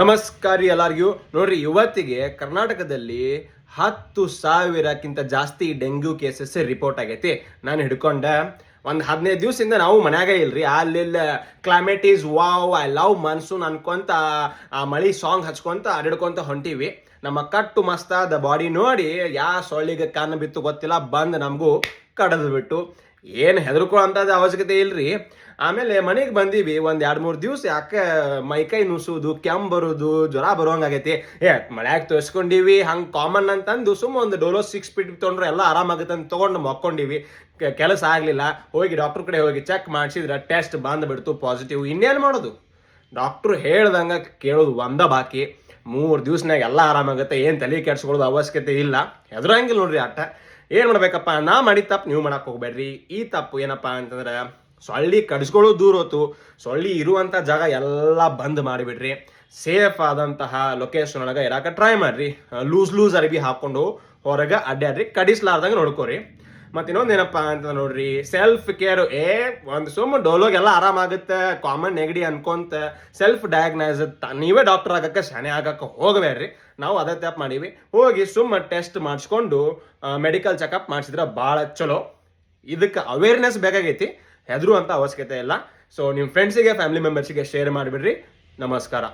ನಮಸ್ಕಾರ ಎಲ್ಲರಿಗೂ. ನೋಡ್ರಿ, ಇವತ್ತಿಗೆ ಕರ್ನಾಟಕದಲ್ಲಿ ಹತ್ತು ಸಾವಿರಕ್ಕಿಂತ ಜಾಸ್ತಿ ಡೆಂಗ್ಯೂ ಕೇಸಸ್ ರಿಪೋರ್ಟ್ ಆಗೈತಿ. ನಾನು ಹಿಡ್ಕೊಂಡೆ. ಒಂದು ಹದಿನೈದು ದಿವಸದಿಂದ ನಾವು ಮನ್ಯಾಗ ಇಲ್ರಿ. ಅಲ್ಲಿ climate is wow I love monsoon ಅನ್ಕೊಂತ, ಆ ಮಳಿ ಸಾಂಗ್ ಹಚ್ಕೊಂತ ಅಡಿಡ್ಕೊಂತ ಹೊಂಟಿವಿ. ನಮ್ಮ ಕಟ್ಟು ಮಸ್ತಾದ ಬಾಡಿ ನೋಡಿ, ಯಾ ಸೊಳ್ಳಿಗೆ ಕಣ್ಣು ಬಿತ್ತು ಗೊತ್ತಿಲ್ಲ, ಬಂದು ನಮಗೂ ಕಡದು ಬಿಟ್ಟು ಏನು ಹೆದರ್ಕೋ ಅಂಥದ್ದು ಅವಶ್ಯಕತೆ ಇಲ್ರಿ. ಆಮೇಲೆ ಮನೆಗೆ ಬಂದೀವಿ, ಒಂದು ಎರಡು ಮೂರು ದಿವಸ ಯಾಕೆ ಮೈಕೈ ನುಸುದು, ಕೆಮ್ಮು ಬರೋದು, ಜ್ವರ ಬರೋಂಗಾಗೈತಿ ಏ, ಮಳ್ಯಾಗ ತೋರಿಸ್ಕೊಂಡಿವಿ, ಹಂಗೆ ಕಾಮನ್ ಅಂತಂದು ಸುಮ್ಮ ಒಂದು ಡೋಲೋ ಸಿಕ್ಸ್ ಫಿಟ್ ತೊಗೊಂಡ್ರೆ ಎಲ್ಲ ಆರಾಮಾಗುತ್ತೆ ಅಂತ ತೊಗೊಂಡು ಮಕ್ಕೊಂಡಿವಿ. ಕೆಲಸ ಆಗಲಿಲ್ಲ, ಹೋಗಿ ಡಾಕ್ಟರ್ ಕಡೆ ಹೋಗಿ ಚೆಕ್ ಮಾಡಿಸಿದ್ರೆ ಟೆಸ್ಟ್ ಬಂದ್ಬಿಡ್ತು ಪಾಸಿಟಿವ್ ಇನ್ನೇನು ಮಾಡೋದು? ಡಾಕ್ಟ್ರು ಹೇಳ್ದಂಗೆ ಕೇಳೋದು ಒಂದ ಬಾಕಿ. ಮೂರು ದಿವ್ಸನಾಗ ಎಲ್ಲ ಆರಾಮಾಗುತ್ತೆ, ಏನು ತಲೆ ಕೆಡ್ಸ್ಕೊಳ್ಳೋದು ಅವಶ್ಯಕತೆ ಇಲ್ಲ. ಹೆದರಂಗಿಲ್ಲ ನೋಡ್ರಿ ಆಟ. ಏನು ಮಾಡ್ಬೇಕಪ್ಪ? ನಾ ಮಾಡಿದ ತಪ್ಪು ನೀವು ಮಾಡಕ್ಕೆ ಹೋಗ್ಬೇಡ್ರಿ. ಈ ತಪ್ಪು ಏನಪ್ಪ ಅಂತಂದ್ರೆ, ಸೊಳ್ಳಿ ಕಡಿಸ್ಕೊಳ್ಳೋದು ದೂರ ಹೋತು. ಸೊಳ್ಳಿ ಇರುವಂಥ ಜಾಗ ಎಲ್ಲ ಬಂದ್ ಮಾಡಿಬಿಡ್ರಿ. ಸೇಫ್ ಆದಂತಹ ಲೊಕೇಶನ್ ಒಳಗೆ ಇರಾಕ ಟ್ರೈ ಮಾಡ್ರಿ. ಲೂಸ್ ಲೂಸ್ ಅರಿಬಿ ಹಾಕ್ಕೊಂಡು ಹೊರಗೆ ಅಡ್ಡಾಡ್ರಿ ಕಡಿಸ್ಲಾರ್ದಂಗೆ ನೋಡ್ಕೋರಿ. ಮತ್ತೆ ಇನ್ನೊಂದೇನಪ್ಪ ಅಂತ ನೋಡ್ರಿ ಸೆಲ್ಫ್ ಕೇರ್ ಏ ಒಂದು ಸುಮ್ಮ ಡೋಲೋಗೆಲ್ಲ ಆರಾಮಾಗುತ್ತೆ ಕಾಮನ್ ನೆಗಡಿ ಅನ್ಕೊಂತ ಸೆಲ್ಫ್ ಡಯಾಗ್ನೈಸ್ ನೀವೇ ಡಾಕ್ಟರ್ ಆಗಕ್ಕೆ, ಶಾನೆ ಆಗಕ್ಕೆ ಹೋಗಬೇಡ್ರಿ. ನಾವು ಅದೇ ತಪ್ಪು ಮಾಡೀವಿ. ಹೋಗಿ ಸುಮ್ಮ ಟೆಸ್ಟ್ ಮಾಡಿಸ್ಕೊಂಡು ಮೆಡಿಕಲ್ ಚೆಕಪ್ ಮಾಡಿಸಿದ್ರೆ ಭಾಳ ಚಲೋ. ಇದಕ್ಕೆ ಅವೇರ್ನೆಸ್ ಬೇಕಾಗೈತಿ. ಹೆದರು ಅಂತ ಅವಶ್ಯಕತೆ ಇಲ್ಲ. ಸೊ ನಿಮ್ಮ ಫ್ರೆಂಡ್ಸಿಗೆ ಫ್ಯಾಮಿಲಿ ಮೆಂಬರ್ಸಿಗೆ ಶೇರ್ ಮಾಡಿಬಿಡ್ರಿ. ನಮಸ್ಕಾರ.